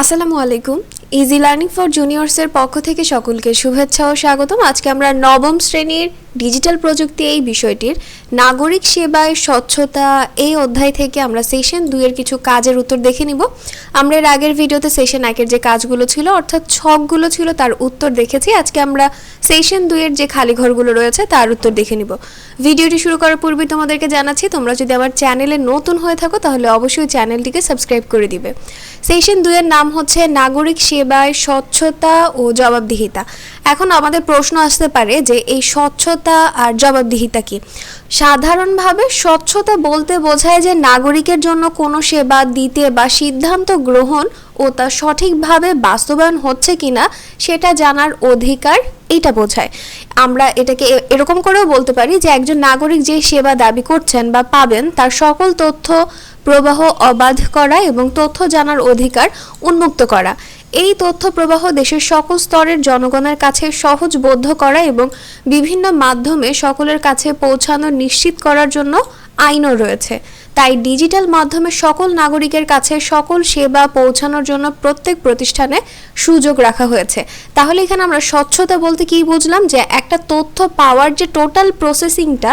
আসসালামু আলাইকুম। Easy learning for জুনিয়র্সের পক্ষ থেকে সকলকে শুভেচ্ছা ও স্বাগতম। আজকে আমরা নবম শ্রেণির ডিজিটাল প্রযুক্তি এই বিষয়টির নাগরিক সেবায় স্বচ্ছতা এই অধ্যায় থেকে আমরা সেশন দুইয়ের কিছু কাজের উত্তর দেখে নিব। আমরা এর আগের ভিডিওতে সেশন একের যে কাজগুলো ছিল, অর্থাৎ ছকগুলো ছিল, তার উত্তর দেখেছি। আজকে আমরা সেশন দুইয়ের যে খালি ঘরগুলো রয়েছে, তার উত্তর দেখে নিব। ভিডিওটি শুরু করার পূর্বে তোমাদেরকে জানাচ্ছি, তোমরা যদি আমার চ্যানেলে নতুন হয়ে থাকো, তাহলে অবশ্যই চ্যানেলটিকে সাবস্ক্রাইব করে দিবে। সেশন দুইয়ের নাম হচ্ছে, নাগরিক সেবায় স্বচ্ছতা ও জবাবদিহিতা। এখন আমাদের প্রশ্ন আসতে পারে যে এই স্বচ্ছতা আর জবাবদিহিতা কি? সাধারণভাবে স্বচ্ছতা বলতে বোঝায় যে নাগরিকের জন্য কোনো সেবা, দিতে বা সিদ্ধান্ত গ্রহণ ও তা সঠিকভাবে বাস্তবায়ন হচ্ছে কিনা সেটা জানার অধিকার এটা বোঝায়। আমরা এটাকে এরকম করেও বলতে পারি যে একজন নাগরিক যে সেবা দাবি করছেন বা পাবেন, তার সকল তথ্য, প্রবাহ অবাধ করা এবং তথ্য জানার অধিকার উন্মুক্ত করা। এই তথ্য প্রবাহ দেশের সকল স্তরের জনগণের কাছে সহজবোধ্য করা এবং বিভিন্ন মাধ্যমে সকলের কাছে পৌঁছানো নিশ্চিত করার জন্য আইনও রয়েছে। তাই ডিজিটাল মাধ্যমে সকল নাগরিকের কাছে সকল সেবা পৌঁছানোর জন্য প্রত্যেক প্রতিষ্ঠানে সুযোগ রাখা হয়েছে। তাহলে এখানে আমরা স্বচ্ছতা বলতে কি বুঝলাম? যে একটা তথ্য পাওয়ার যে টোটাল প্রসেসিংটা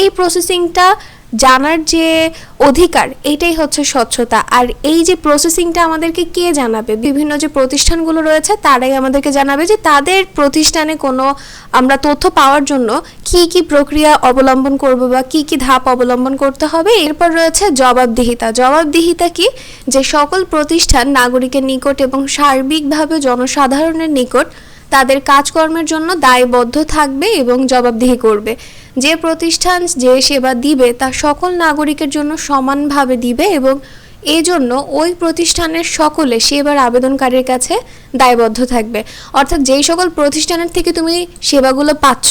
এই প্রসেসিংটা জানার যে অধিকার, এটাই হচ্ছে স্বচ্ছতা। আর এই যে প্রসেসিংটা আমাদেরকে কে জানাবে? বিভিন্ন যে প্রতিষ্ঠানগুলো রয়েছে, তারাই আমাদেরকে জানাবে যে তাদের প্রতিষ্ঠানে কোনো আমরা তথ্য পাওয়ার জন্য কি কি প্রক্রিয়া অবলম্বন করব বা কি কি ধাপ অবলম্বন করতে হবে। এরপর রয়েছে জবাবদিহিতা। জবাবদিহিতা কি? যে সকল প্রতিষ্ঠান নাগরিকের নিকট এবং সার্বিকভাবে জনসাধারণের নিকট তাদের কাজকর্মের জন্য দায়বদ্ধ থাকবে এবং জবাবদিহি করবে। যে প্রতিষ্ঠান যে সেবা দিবে তা সকল নাগরিকের জন্য সমানভাবে দিবে এবং এজন্য ওই প্রতিষ্ঠানের সকলে সেবার আবেদনকারীর কাছে দায়বদ্ধ থাকবে। অর্থাৎ যেই সকল প্রতিষ্ঠানের থেকে তুমি সেবাগুলো পাচ্ছ,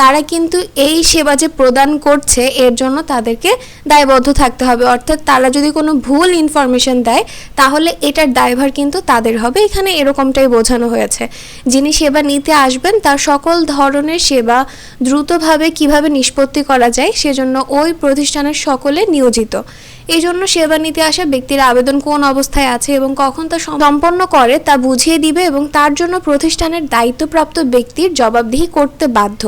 তারা কিন্তু এই সেবা যে প্রদান করছে, এর জন্য তাদেরকে দায়বদ্ধ থাকতে হবে। অর্থাৎ তারা যদি কোনো ভুল ইনফরমেশন দেয়, তাহলে এটার দায়ভার কিন্তু তাদের হবে। এখানে এরকমটাই বোঝানো হয়েছে। যিনি সেবা নিতে আসবেন, তার সকল ধরনের সেবা দ্রুতভাবে কীভাবে নিষ্পত্তি করা যায়, সেজন্য ওই প্রতিষ্ঠানের সকলে নিয়োজিত। এই জন্য সেবা নিতে আসা ব্যক্তির আবেদন কোন অবস্থায় আছে এবং কখন তা সম্পন্ন করে তা বুঝিয়ে দিবে এবং তার জন্য প্রতিষ্ঠানের দায়িত্বপ্রাপ্ত ব্যক্তির জবাবদিহি করতে বাধ্য।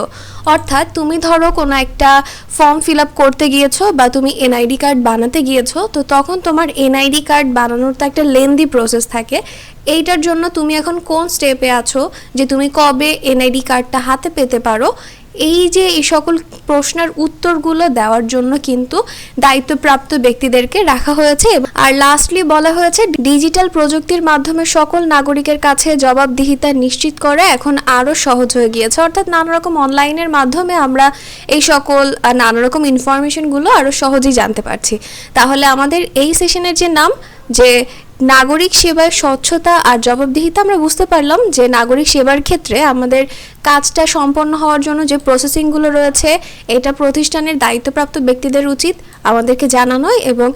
অর্থাৎ তুমি ধরো কোনো একটা ফর্ম ফিল আপ করতে গিয়েছো বা তুমি এনআইডি কার্ড বানাতে গিয়েছো, তো তখন তোমার এনআইডি কার্ড বানানোর তো একটা লেন্দি প্রসেস থাকে। এইটার জন্য তুমি এখন কোন স্টেপে আছো? যে তুমি কবে এনআইডি কার্ডটা হাতে পেতে পারো? এই যে এই সকল প্রশ্নের উত্তরগুলো দেওয়ার জন্য কিন্তু দায়িত্বপ্রাপ্ত ব্যক্তিদেরকে রাখা হয়েছে আর লাস্টলি বলা হয়েছে ডিজিটাল প্রযুক্তির মাধ্যমে সকল নাগরিকের কাছে জবাবদিহিতা নিশ্চিত করা এখন আরও সহজ হয়ে গিয়েছে। অর্থাৎ নানা রকম অনলাইনের মাধ্যমে আমরা এই সকল নানা রকম ইনফরমেশনগুলো আরও সহজেই জানতে পারছি। তাহলে আমাদের এই সেশনের যে নাম, যে নাগরিক সেবায় স্বচ্ছতা আর জবাবদিহিতা আমরা বুঝতে পারলাম যে নাগরিক সেবার ক্ষেত্রে আমাদের কাজটা সম্পন্ন হওয়ার জন্য যে প্রসেসিংগুলো রয়েছে, এটা প্রতিষ্ঠানের দায়িত্বপ্রাপ্ত ব্যক্তিদের উচিত আমাদেরকে জানানো এবং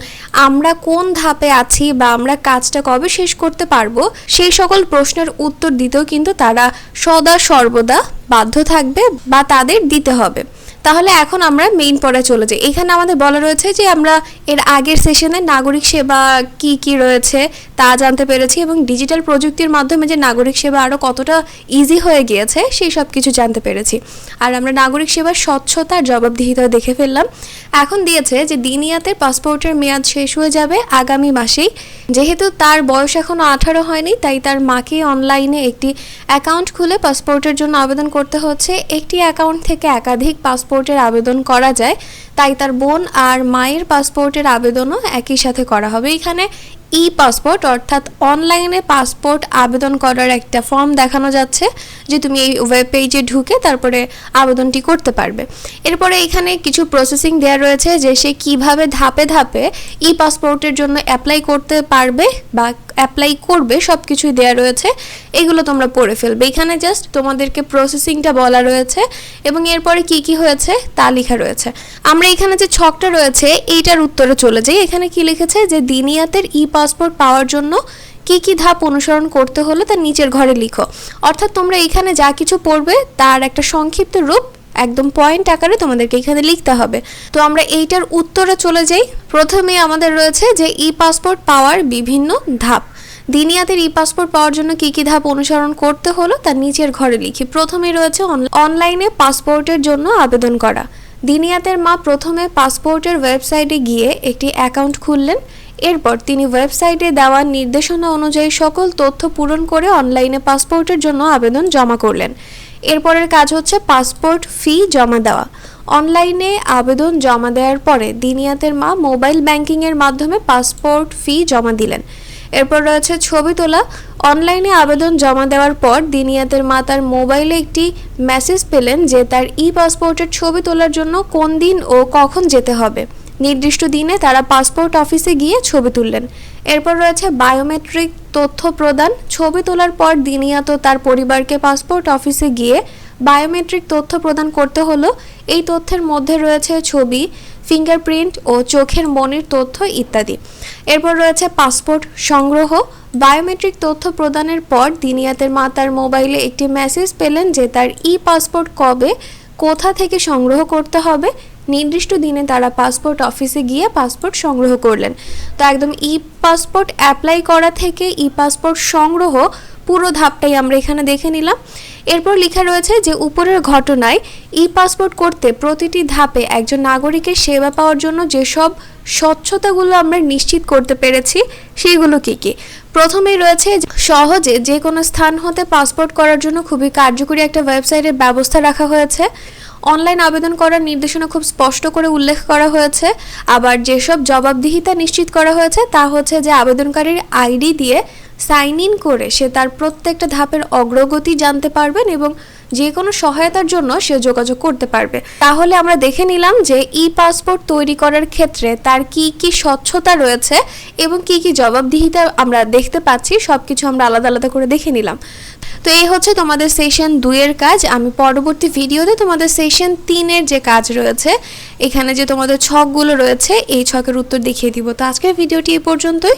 আমরা কোন ধাপে আছি বা আমরা কাজটা কবে শেষ করতে পারব সেই সকল প্রশ্নের উত্তর দিতেও কিন্তু তারা সদা সর্বদা বাধ্য থাকবে বা তাদের দিতে হবে। তাহলে এখন আমরা মেইন পড়ায় চলে যাই। এখানে আমাদের বলা রয়েছে যে আমরা এর আগের সেশনে নাগরিক সেবা কি কি রয়েছে তা জানতে পেরেছি এবং ডিজিটাল প্রযুক্তির মাধ্যমে যে নাগরিক সেবা আরও কতটা ইজি হয়ে গিয়েছে সেই সব কিছু জানতে পেরেছি। আর আমরা নাগরিক সেবার স্বচ্ছতা আর জবাবদিহিতা দেখে ফেললাম। এখন দিয়েছে যে দিনিয়াতে পাসপোর্টের মেয়াদ শেষ হয়ে যাবে আগামী মাসেই। যেহেতু তার বয়স এখনও আঠারো হয়নি, তাই তার মাকে অনলাইনে একটি অ্যাকাউন্ট খুলে পাসপোর্টের জন্য আবেদন করতে হচ্ছে। একটি অ্যাকাউন্ট থেকে একাধিক পাসপোর্টের আবেদন করা যায়, তাই তার বোন আর মায়ের পাসপোর্টের আবেদনও একই সাথে করা হবে। এখানে ই পাসপোর্ট অর্থাৎ অনলাইনে পাসপোর্ট আবেদন করার একটা ফর্ম দেখানো যাচ্ছে, যে তুমি এই ওয়েব পেজে ঢুকে তারপরে আবেদনটি করতে পারবে। এরপরে এখানে কিছু প্রসেসিং দেওয়া রয়েছে, যে সে কীভাবে ধাপে ধাপে ই পাসপোর্টের জন্য অ্যাপ্লাই করতে পারবে বা অ্যাপ্লাই করবে সব কিছুই দেওয়া রয়েছে। এগুলো তোমরা পড়ে ফেলবে। এখানে জাস্ট তোমাদেরকে প্রসেসিংটা বলা রয়েছে এবং এরপরে কি কি হয়েছে তা লেখা রয়েছে। আমরা এখানে যে ছকটা রয়েছে, এইটার উত্তরে চলে যাই। এখানে কি লিখেছে? যে দিনিয়াতের ই পাসপোর্ট পাওয়ার জন্য কি কি ধাপ অনুসরণ করতে হলো তা নিচের ঘরে লিখো। অর্থাৎ তোমরা এখানে যা কিছু পড়বে তার একটা সংক্ষিপ্ত রূপ, একদম পয়েন্ট আকারে তোমাদেরকে এখানে লিখতে হবে। তো আমরা এইটার উত্তরে চলে যাই। প্রথমে আমাদের রয়েছে যে ই পাসপোর্ট পাওয়ার বিভিন্ন ধাপ। দিনিয়াতের ই পাসপোর্ট পাওয়ার জন্য কি কি ধাপ অনুসরণ করতে হলো তার নিচের ঘরে লিখি। প্রথমে রয়েছে অন- অনলাইনে পাসপোর্টের জন্য আবেদন করা। দিনিয়াতের মা প্রথমে পাসপোর্টের ওয়েবসাইটে গিয়ে একটি অ্যাকাউন্ট খুললেন। এরপর তিনি ওয়েবসাইটে দেওয়া নির্দেশনা অনুযায়ী সকল তথ্য পূরণ করে অনলাইনে পাসপোর্টের জন্য আবেদন জমা করলেন। এরপরের কাজ হচ্ছে পাসপোর্ট ফি জমা দেওয়া। অনলাইনে আবেদন জমা দেওয়ার পরে দিনিয়াতের মা মোবাইল ব্যাংকিংয়ের মাধ্যমে পাসপোর্ট ফি জমা দিলেন। এরপর রয়েছে ছবি তোলা। অনলাইনে আবেদন জমা দেওয়ার পর দিনিয়াতের মা তার মোবাইলে একটি মেসেজ পেলেন যে তার ই পাসপোর্টের ছবি তোলার জন্য কোন দিন ও কখন যেতে হবে। নির্দিষ্ট দিনে তারা পাসপোর্ট অফিসে গিয়ে ছবি তুললেন। এরপর রয়েছে বায়োমেট্রিক তথ্য প্রদান। ছবি তোলার পর দিনিয়াত তার পরিবারকে পাসপোর্ট অফিসে গিয়ে বায়োমেট্রিক তথ্য প্রদান করতে হলো। এই তথ্যের মধ্যে রয়েছে ছবি, ফিঙ্গারপ্রিন্ট ও চোখের মনির তথ্য ইত্যাদি। এরপর রয়েছে পাসপোর্ট সংগ্রহ। বায়োমেট্রিক তথ্য প্রদানের পর দিনিয়াতের মা তার মোবাইলে একটি মেসেজ পেলেন যে তার ই পাসপোর্ট কবে, কোথা থেকে সংগ্রহ করতে হবে নির্দিষ্ট দিনে তারা পাসপোর্ট অফিসে গিয়ে পাসপোর্ট সংগ্রহ করলেন। তো একদম ই পাসপোর্ট অ্যাপ্লাই করা থেকে ই পাসপোর্ট সংগ্রহ পুরো ধাপটাই আমরা এখানে দেখে নিলাম। এরপর লেখা রয়েছে যে উপরের ঘটনায় ই পাসপোর্ট করতে প্রতিটি ধাপে একজন নাগরিকের সেবা পাওয়ার জন্য যেসব স্বচ্ছতাগুলো আমরা নিশ্চিত করতে পেরেছি, সেইগুলো কি কি? প্রথমেই রয়েছে সহজে যে কোনো স্থান হতে পাসপোর্ট করার জন্য খুবই কার্যকরী একটা ওয়েবসাইটের ব্যবস্থা রাখা হয়েছে। অনলাইন আবেদন করার নির্দেশনা খুব স্পষ্ট করে উল্লেখ করা হয়েছে। আবার যেসব জবাবদিহিতা নিশ্চিত করা হয়েছে, তা হচ্ছে যে আবেদনকারীর আইডি দিয়ে সাইন ইন করে সে তার প্রত্যেকটা ধাপের অগ্রগতি জানতে পারবেন এবং যে কোনো সহায়তার জন্য সে যোগাযোগ করতে পারবে। তাহলে আমরা দেখে নিলাম যে ই পাসপোর্ট তৈরি করার ক্ষেত্রে তার কি কি স্বচ্ছতা রয়েছে এবং কি কি জবাবদিহিতা আমরা দেখতে পাচ্ছি সব কিছু আমরা আলাদা আলাদা করে দেখে নিলাম। তো এই হচ্ছে তোমাদের সেশন দুইয়ের কাজ। আমি পরবর্তী ভিডিওতে তোমাদের সেশন তিনের যে কাজ রয়েছে, এখানে যে তোমাদের ছকগুলো রয়েছে, এই ছকের উত্তর দেখিয়ে দিব। তো আজকের ভিডিওটি এই পর্যন্তই।